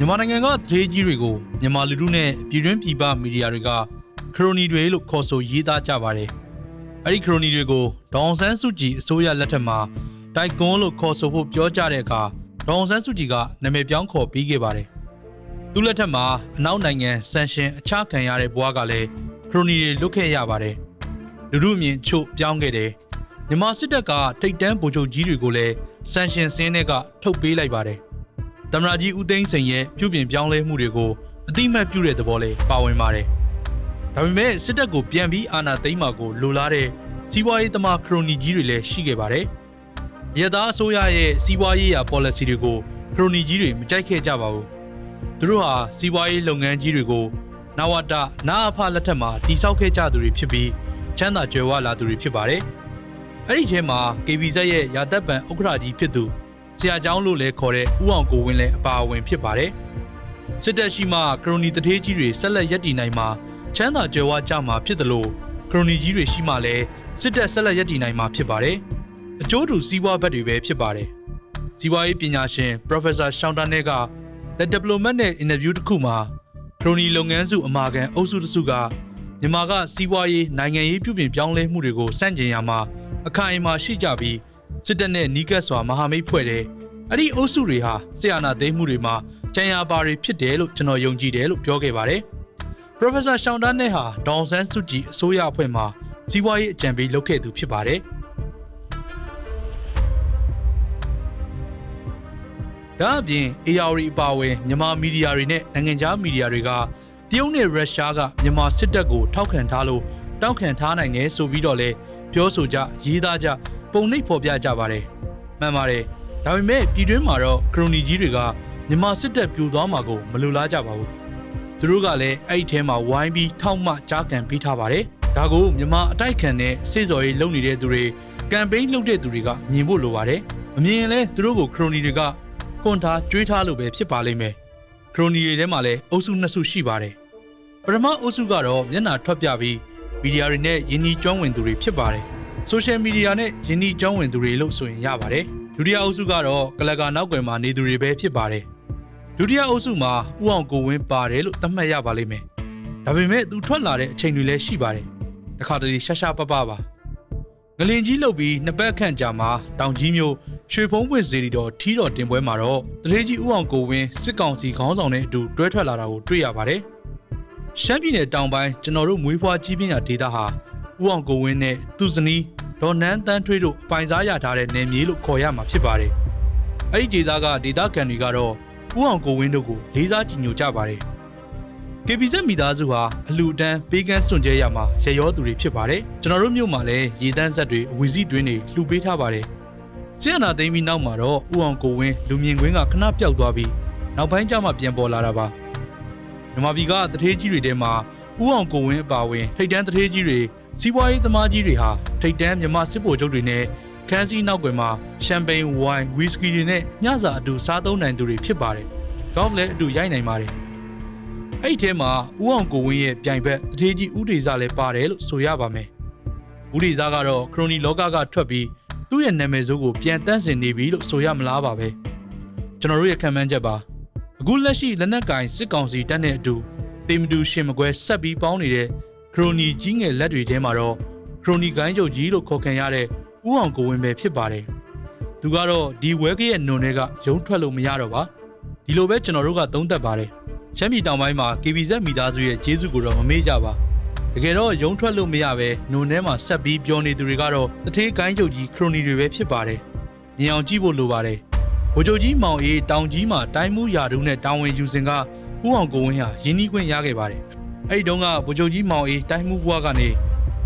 မြန်မာနိုင်ငံကသတင်းကြီးတွေကိုမြန်မာလူထုနဲ့ပြည်တွင်းပြည်ပမီဒီယာတွေကခရိုနီတွေလို့ခေါ်ဆိုရေးသားကြပါတယ်။အဲ့ဒီခရိုနီတွေကိုဒေါအောင်ဆန်းစုကြည်အစိုးရလက်ထက်မှာတိုက်ကွန်းလို့ခေါ်ဆိုဖို့ပြောကြတဲ့အခါဒေါအောင်ဆန်းစုကြည်ကနာမည်ပြောင်းခေါ်ပြီးခဲ့ပါတယ်။သူ့လက်ထက်မှာအနောက်နိုင်ငံဆန်ရှင်အခြားခံရတဲ့ဘွားကလည်းခရိုနီတွေလွတ်ခဲ့ရပါတယ်။လူထုအမြင်ချို့ပြောင်းခဲ့တယ်။မြန်မာစစ်တပ်ကထိတ်တန်းဗိုလ်ချုပ်ကြီးတွေကိုလည်းဆန်ရှင်စင်းတွေကထုတ်ပေးလိုက်ပါတယ်။ တမရာကြီးဦးသိန်းစိန်ရဲ့ပြုပြင်ပြောင်းလဲမှုတွေကိုအတိအမှတ်ပြုတဲ့သဘောလေးပါဝင်ပါတယ်။ဒါပေမဲ့စစ်တပ်ကိုပြန်ပြီးအာဏာသိမ်းမှာကိုလိုလားတဲ့စီးပွားရေးသမားခရိုနီကြီးတွေလည်းရှိခဲ့ပါတယ်။ရသားအစိုးရရဲ့စီးပွားရေးရာ policy တွေကိုခရိုနီကြီးတွေမကြိုက်ခဲ့ကြပါဘူး။သူတို့ဟာစီးပွားရေးလုပ်ငန်းကြီးတွေကိုနဝတနာအဖလက်ထက်မှာတိစောက်ခဲ့ကြသူတွေဖြစ်ပြီးချမ်းသာကြွယ်ဝလာသူတွေဖြစ်ပါတယ်။အဲ့ဒီထဲမှာ KBZ ရဲ့ရာသက်ပံဥက္ကဋ္ဌကြီးဖြစ်သူ ဆရာကျောင်းလို့လည်းခေါ်တဲ့ဥအောင်ကိုဝင်းလည်းအပါအဝင်ဖြစ်ပါတယ်။စစ်တပ်ရှိမှခရိုနီတထေးကြီးတွေဆက်လက်ရပ်တည်နိုင်မှာချမ်းသာကြွယ်ဝကြမှာဖြစ်တယ်လို့ခရိုနီကြီးတွေရှိမှလည်းစစ်တပ်ဆက်လက်ရပ်တည်နိုင်မှာဖြစ်ပါတယ်။အကျိုးတူစီးပွားဘက်တွေပဲဖြစ်ပါတယ်။စီးပွားရေးပညာရှင် Professor ရှောင်းတန်းနဲ့က The Diplomat နဲ့ interview တစ်ခုမှာခရိုနီလုပ်ငန်းစုအမာခံအုပ်စုတစ်စုကမြန်မာကစီးပွားရေးနိုင်ငံရေးပြုပြင်ပြောင်းလဲမှုတွေကိုစန့်ကျင်ရမှာအခိုင်အမာရှိကြပြီး စစ်တပ်နဲ့နီးကပ်စွာမဟာမိတ်ဖွဲ့တယ်။အဲ့ဒီအုပ်စုတွေဟာဆီယနာသိမ်းမှုတွေမှာကြံရပါတွေဖြစ်တယ်လို့ကျွန်တော်ယုံကြည်တယ်လို့ပြောခဲ့ပါတယ်။ Professor ရှောင်းတန်းနဲ့ဟာဒေါန်ဆန်းစုကြည်အစိုးရအဖွဲ့မှာစီးပွားရေးအကြံပေးလုပ်ခဲ့သူဖြစ်ပါတယ်။ဒါအပြင် AR အပါအဝင်မြန်မာမီဒီယာတွေနဲ့နိုင်ငံခြားမီဒီယာတွေကတရုတ်နဲ့ရုရှားကမြန်မာစစ်တပ်ကိုထောက်ခံထားလို့တောက်ခံထားနိုင်တယ်ဆိုပြီးတော့လဲပြောဆိုကြရေးသားကြ ပုံနှိပ်ဖော်ပြကြပါတယ်မှန်ပါတယ်ဒါပေမဲ့ပြည်တွင်းမှာတော့ခရိုနီကြီးတွေကမြန်မာစစ်တပ်ပြိုသွားမှာကိုမလိုလားကြပါဘူးသူတို့ကလည်းအဲ့ဒီထဲမှာဝိုင်းပြီးထောက်မှကြားကန်ပေးထားပါတယ်ဒါကိုမြန်မာအတိုက်ခံတဲ့စေစော်ရေးလုပ်နေတဲ့သူတွေကမ်ပိန်းလုပ်တဲ့သူတွေကမြင်ဖို့လိုပါတယ်မမြင်ရင်လည်းသူတို့ကိုခရိုနီတွေကကွန်ထားကြွေးထားလို့ပဲဖြစ်ပါလိမ့်မယ်ခရိုနီတွေထဲမှာလည်းအုပ်စုနှစ်စုရှိပါတယ်ပထမအုပ်စုကတော့မျက်နှာထွက်ပြပြီးမီဒီယာတွေနဲ့ယင်းကြီးကျွမ်းဝင်သူတွေဖြစ်ပါတယ် ဆိုရှယ်မီဒီယာနဲ့ယင်းဒီကျောင်းဝင်သူတွေလို့ဆိုရင်ရပါတယ်ဒုတိယအုပ်စုကတော့ကလကာနောက်ွယ်မှာနေသူတွေပဲဖြစ်ပါတယ်ဒုတိယအုပ်စုမှာဥအောင်ကိုဝင်းပါတယ်လို့သတ်မှတ်ရပါလိမ့်မယ်ဒါပေမဲ့သူထွက်လာတဲ့အချိန်တွေလည်းရှိပါတယ်တခါတလေရှာရှာပပပါငလင်ကြီးလှုပ်ပြီးနှစ်ပတ်ခန့်ကြာမှာတောင်ကြီးမျိုးရွှေဖုံးပွင့်စေတီတော်ထီးတော်တင်ပွဲမှာတော့တထေးကြီးဥအောင်ကိုဝင်းစစ်ကောင်စီခေါင်းဆောင်နဲ့အတူတွဲထွက်လာတာကိုတွေ့ရပါတယ်ရှမ်းပြည်နယ်တောင်ပိုင်းကျွန်တော်တို့မွေးဖွားကြီးပြင်းရာဒေသဟာဥအောင်ကိုဝင်းနဲ့သူ့ဇနီး ဒေါ်နန်းတန်းထွေးတို့အပိုင်စားရထားတဲ့နယ်မြေလို့ခေါ်ရမှာဖြစ်ပါတယ်။အဲ့ဒီဒေသကဒေသခံတွေကတော့ဦးအောင်ကိုဝင်းတို့ကိုလေးစားကြည်ညိုကြပါတယ်။ KBZ မိသားစုဟာအလူတန်းပေးကန်းစွန့်ကြဲရမှာရရောသူတွေဖြစ်ပါတယ်။ကျွန်တော်တို့မြို့မှာလည်းရေတန်းဆက်တွေအဝီစီတွင်းတွေလှူပေးထားပါတယ်။စစ်အာဏာသိမ်းပြီးနောက်မှာတော့ဦးအောင်ကိုဝင်းလူမြင်ကွင်းကခဏပျောက်သွားပြီးနောက်ပိုင်းကျမှပြန်ပေါ်လာတာပါ။မြမပြည်ကတထေးကြီးတွေထဲမှာဦးအောင်ကိုဝင်းအပါဝင်ထိတ်တန်းတထေးကြီးတွေစီးပွားရေးသမားကြီးတွေဟာ ထိတ်တန်းမြမစစ်ဗိုလ်ချုပ်တွေနဲ့ခန်းစည်းနောက်ွယ်မှာရှမ်ပိန်ဝိုင်းဝီစကီတွေနဲ့ညစာအတူစားသုံးနိုင်သူတွေဖြစ်ပါတယ်။ကော့ဖလည်းအတူရိုက်နိုင်ပါတယ်။အဲ့ဒီထဲမှာဦးအောင်ကိုဝင်းရဲ့ပြိုင်ဘက်တထေးကြီးဦးဒေဇလည်းပါတယ်လို့ဆိုရပါမယ်။ဦးဒေဇကတော့ခရိုနီလောကကထွက်ပြီးသူ့ရဲ့နာမည်ဆိုးကိုပြန်တန်းစင်နေပြီလို့ဆိုရမလားပါပဲ။ကျွန်တော်တို့ရဲ့ခံမှန်းချက်ပါ။အခုလက်ရှိလက်နက်ကင်စစ်ကောင်စီတပ်နဲ့အတူတေမတူရှင်မကွဲဆက်ပြီးပေါင်းနေတဲ့ခရိုနီကြီးငယ်လက်တွေထဲမှာတော့ ခရိုနီကိုင်းချုပ်ကြီးလို့ခေါ်ခံရတဲ့ဦးအောင်ကိုဝင်းပဲဖြစ်ပါတယ်။သူကတော့ဒီဝဲကရဲ့နုံတွေကရုံးထွက်လို့မရတော့ပါ။ဒီလိုပဲကျွန်တော်တို့ကသုံးသပ်ပါတယ်။ရှမ်းပြည်တောင်ပိုင်းမှာ KBZ မိသားစုရဲ့ကျေးဇူးကိုတော့မမေ့ကြပါ။တကယ်တော့ရုံးထွက်လို့မရပဲနုံထဲမှာဆက်ပြီးပြောနေသူတွေကတော့တထေးကိုင်းချုပ်ကြီးခရိုနီတွေပဲဖြစ်ပါတယ်။မြင်အောင်ကြည့်ဖို့လိုပါတယ်။ဗိုလ်ချုပ်ကြီးမောင်အေးတောင်ကြီးမှာတိုင်းမှုရာထူးနဲ့တာဝန်ယူစဉ်ကဦးအောင်ကိုဝင်းဟာရင်းနှီးခွင့်ရခဲ့ပါတယ်။အဲ့ဒီတုန်းကဗိုလ်ချုပ်ကြီးမောင်အေးတိုင်းမှုဘွားကနေ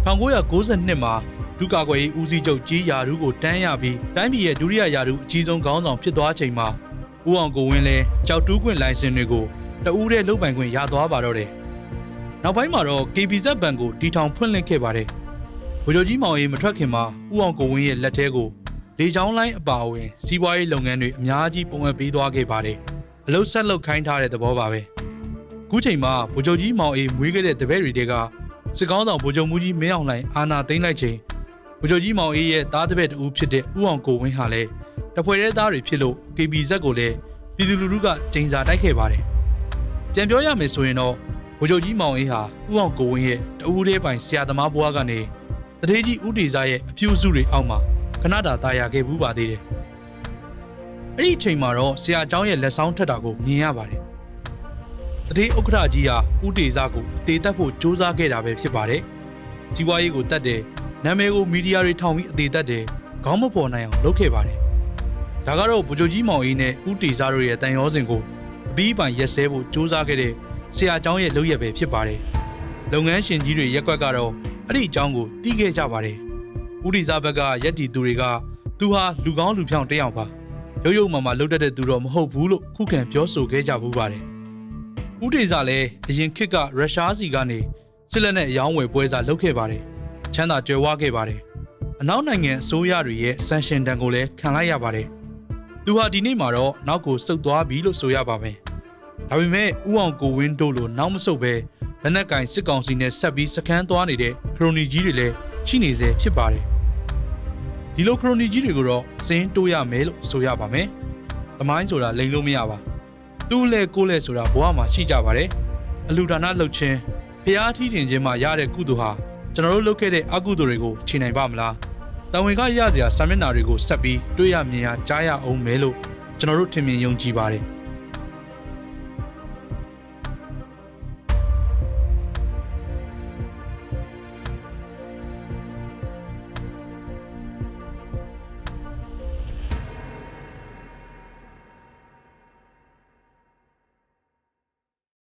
1992မှာဒုကာကွယ်ရေးဦးစီးချုပ်ကြီးယာရူးကိုတန်းရပြီးတိုင်းပြည်ရဲ့ဒုတိယယာရူးအကြီးဆုံးခေါင်းဆောင်ဖြစ်သွားချိန်မှာဦးအောင်ကိုဝင်းလဲကြောက်တူးခွင့်လိုင်စင်တွေကိုတအူးတဲ့လုတ်ပိုင်ခွင့်ရသွားပါတော့တယ်။နောက်ပိုင်းမှာတော့ KBZ ဘဏ်ကိုတီထောင်ဖွင့်လှစ်ခဲ့ပါတယ်။ဗိုလ်ချုပ်ကြီးမောင်အေးမထွက်ခင်မှာဦးအောင်ကိုဝင်းရဲ့လက်ထဲကိုလေချောင်းလိုင်းအပါအဝင်စီးပွားရေးလုပ်ငန်းတွေအများကြီးပုံအပ်ပေးသွားခဲ့ပါတယ်။အလုတ်ဆက်လုပ်ခိုင်းထားတဲ့သဘောပါပဲ။ခုချိန်မှာဗိုလ်ချုပ်ကြီးမောင်အေးမွေးခဲ့တဲ့တပည့်တွေက စစ်ကောင်းဆောင်ဗိုလ်ချုပ်မူကြီးမင်းအောင်လှိုင်အာဏာသိမ်းလိုက်ချိန်ဗိုလ်ချုပ်ကြီးမောင်အေးရဲ့သားတပည့်တူဖြစ်တဲ့ဦးအောင်ကိုဝင်းဟာလည်းတဖွဲတဲ့သားတွေဖြစ်လို့ KBZ ကိုလည်း ပြည်သူလူထုကကျင်းစာတိုက်ခဲ့ပါတယ်။ပြန်ပြောရမယ်ဆိုရင်တော့ဗိုလ်ချုပ်ကြီးမောင်အေးဟာဥအောင်ကိုဝင်းရဲ့တအူးလေးပိုင်ဆရာသမားဘွားကနေတထေးကြီးဦးတေစာရဲ့အဖြူစုတွေအောက်မှာခဏတာတာယာခဲ့ဘူးပါသေးတယ်။အဲ့ဒီအချိန်မှာတော့ဆရာเจ้าရဲ့လက်ဆောင်ထက်တာကိုမြင်ရပါတယ်။ တတိဥက္ကဋ္ဌကြီးဟာဥတေဇကိုအသေးသက်ဖို့ကြိုးစားခဲ့တာပဲဖြစ်ပါတယ်။ကြီးပွားရေးကိုတတ်တယ်၊နာမည်ကိုမီဒီယာတွေထောင်ပြီးအသေးသက်တယ်၊ခေါင်းမပေါ်နိုင်အောင်လုပ်ခဲ့ပါတယ်။ဒါကတော့ဗိုလ်ချုပ်ကြီးမောင်အေးနဲ့ဥတေဇတို့ရဲ့တန်ရောစဉ်ကိုအပြီးပိုင်ရက်စဲဖို့ကြိုးစားခဲ့တဲ့ဆရာကျောင်းရဲ့လုပ်ရပဲဖြစ်ပါတယ်။လုပ်ငန်းရှင်ကြီးတွေရက်ွက်ကတော့အဲ့ဒီအကြောင်းကိုတီးခဲ့ကြပါတယ်။ဥတေဇဘက်ကရက်တီသူတွေကသူဟာလူကောင်းလူဖြောင့်တယောက်ပါ။ရုပ်ရုပ်မှမှလှုပ်တတ်တဲ့သူတော့မဟုတ်ဘူးလို့ခုခံပြောဆိုခဲ့ကြဘူးပါတယ်။ ဦးတေစာလည်းအရင်ခေတ်ကရုရှားစီကနေစစ်လက်နဲ့အယောင်းဝယ်ပွဲစားလုပ်ခဲ့ပါတယ်။ချမ်းသာကြွယ်ဝခဲ့ပါတယ်။အနောက်နိုင်ငံအစိုးရတွေရဲ့ဆန်ရှင်တန်ကိုလည်းခံလိုက်ရပါတယ်။သူဟာဒီနေ့မှာတော့နောက်ကိုစုပ်သွားပြီလို့ဆိုရပါမယ်။ဒါပေမဲ့ဥအောင်ကိုဝင်းတို့လိုနောက်မဆုတ်ပဲလက်နက်ကင်စစ်ကောင်စီနဲ့ဆက်ပြီးစခန်းသွားနေတဲ့ခရိုနီကြီးတွေလည်းရှိနေစေဖြစ်ပါတယ်။ဒီလိုခရိုနီကြီးတွေကိုတော့စင်းတိုးရမယ်လို့ဆိုရပါမယ်။သမိုင်းဆိုတာလိန်လို့မရပါ။ သူ့လဲကိုယ်လဲဆိုတာဘဝမှာရှိကြပါတယ်။အလူဒါနလှုပ်ခြင်းဖျားထီးတင်ခြင်းမှာရတဲ့ကုသိုလ်ဟာကျွန်တော်တို့လုပ်ခဲ့တဲ့အကုသိုလ်တွေကိုခြေနိုင်ပါမလား။တဝင်ကရစရာစာမျက်နှာတွေကိုဆက်ပြီးတွေ့ရမြင်ရကြားရအောင်မယ်လို့ကျွန်တော်တို့ထင်မြင်ယုံကြည်ပါတယ်။